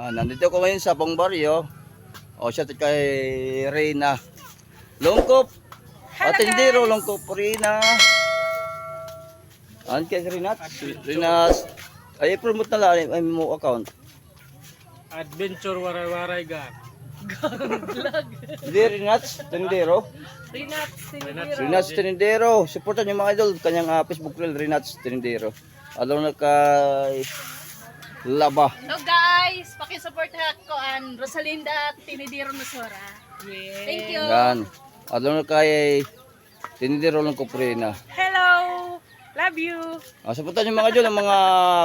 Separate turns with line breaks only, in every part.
Ah, nandito ko ngayon sa Bong Barrio. O siya kay Reyna. Longkop. Atendero Longkop Reyna. An kay Reyna. Reyna. Ay promote na lang ay mo account.
Adventure waray-waray ga.
Hindi Reyna Tendero.
Rinat, sinibiro.
Reyna Tendero. Supportan niyo mga idol kanyang ah, Facebook reel Reyna Tendero. Alo na kay Laba.
So guys, pakisupport ha ko an Rosalinda at Tinidiro Nosora.
Yeah.
Thank you.
Yan. Alo na kay Tendero Longkop Reyna.
Hello! Love you!
Ah, sabutan yung mga dyan, ang mga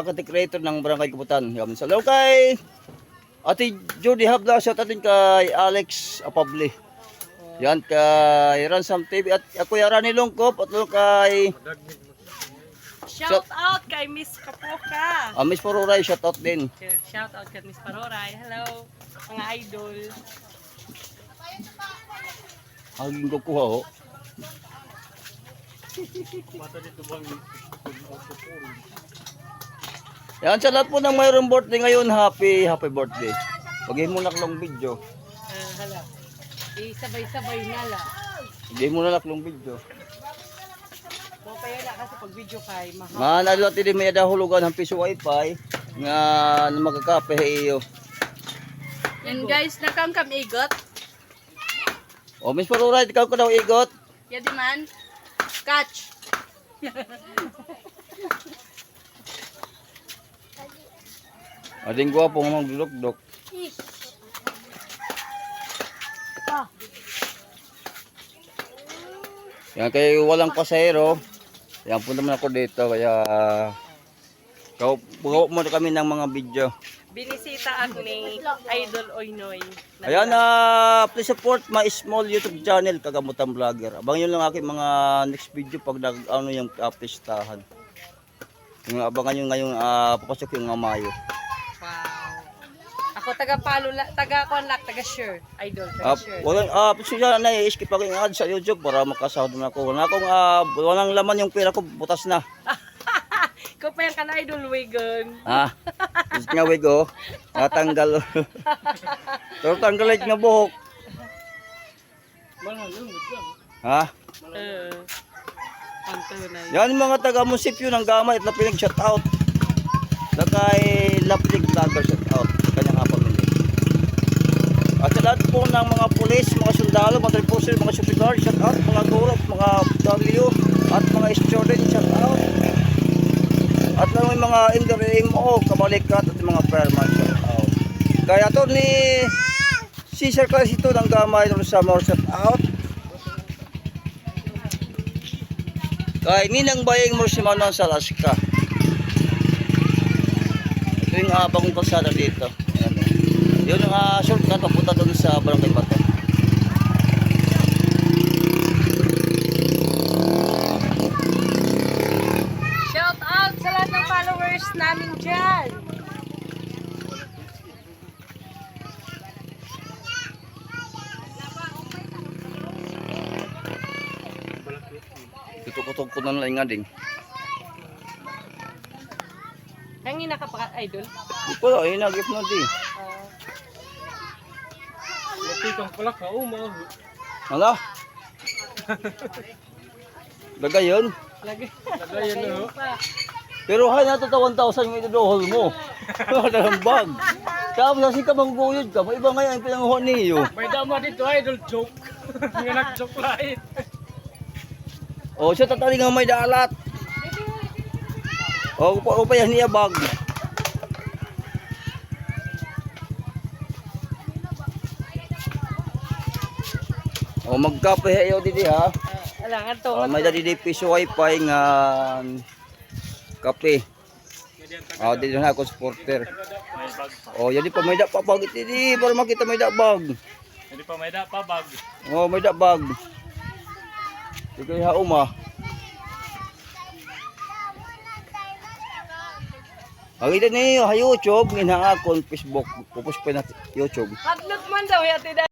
content creator ng Barangay Kabutan. Yaman sa kay Ate Judy Habla, shout out din kay Alex Apable. Yan kay Ransom TV at ako yung Rani Longkop at kay
Shout out kay Miss Kapoka!
uh, Miss Poruray, shout out din.
Shout out kay Miss Paroray. Hello! Mga idol.
Haging ko kuha ho. Yan sa lahat po ng mayroong birthday ngayon, happy happy birthday. Pagin mo naklong video.
Ah, hala. Isabay-sabay na la.
Pagin mo na naklong video.
So, kaya na kasi pag video kay mahal.
Nga nalot din may dahulugan ng piso wifi nga na magkakape iyo.
Yan guys, nakam kam igot.
O Miss Paruray, ikaw ko daw igot.
Yadi man. Catch.
Ading gwapo nga magdulok-dok. Yan kay walang pasahero. Yan punta naman ako dito kaya Kau gawa mo kami ng mga video.
Binisita ako ni Idol Oynoy.
Ayan na please support my small YouTube channel Kagamutan Vlogger. Abang yun lang aking mga next video pag nag ano yung apistahan. Yung abangan yung ngayong ah, papasok yung mga Mayo.
Ako taga Palo, la- taga Konlak, taga Sure. Idol,
Ah,
taga Sure.
wala ah siya na i-skip ako yung ad sa YouTube para makasahod na ako. Wala akong ah, walang laman yung pera ko, butas na.
Ikaw pa yan ka na Idol Wigan.
Ha? Gusto nga wig oh. Natanggal. Pero tanggalit nga buhok. Ha?
Uh.
Yan mga taga munisipyo ng Gamay at Lapinig shout out. Na kay Lapinig Vlogger shout out. At sa lahat po ng mga pulis, mga sundalo, mga enforcer, mga guard, shout out. Mga guro, mga W, at mga student, shout out. At may mga MWMO, kabalikat at mga fireman, shout out. Kaya to ni Caesar Clasito ng Gamay ng Samar, shout out. Kay Ninang Bayeng Morsimano sa Alaska. Ito yung bagong kalsada dito. Oh. Yun yung uh, shortcut papunta doon sa Barangay Bato.
Shout out sa lahat ng followers namin dyan.
Ito kutog ko na lang nga ding.
Nangina ka pa, Idol?
Na, gift mo di.
Lapitang pala ka, uma.
Hala? Lagay yun.
Lagayan na ho.
Pero hay na to 1,000 yung idodohol mo. Dalang bag. Tapos kasi ka bang guyod ka, may iba nga yung pinanguha niyo.
May dama dito, idol joke. Nga nag-joke lahat.
O siya tatali nga may dalat. O upa upa yan niya bag. O magkape hayo didi ha.
Alangan to.
O, may dadi di piso wifi nga kape. O dito na ako supporter. O yan di pa may da pa bag didi para makita may da bag.
Hindi pa may da pa bag.
O may da bag. Sige ha uma. Ito niyo ha YouTube, nga akon Facebook, pupus pa na YouTube.
Hatlot man daw yati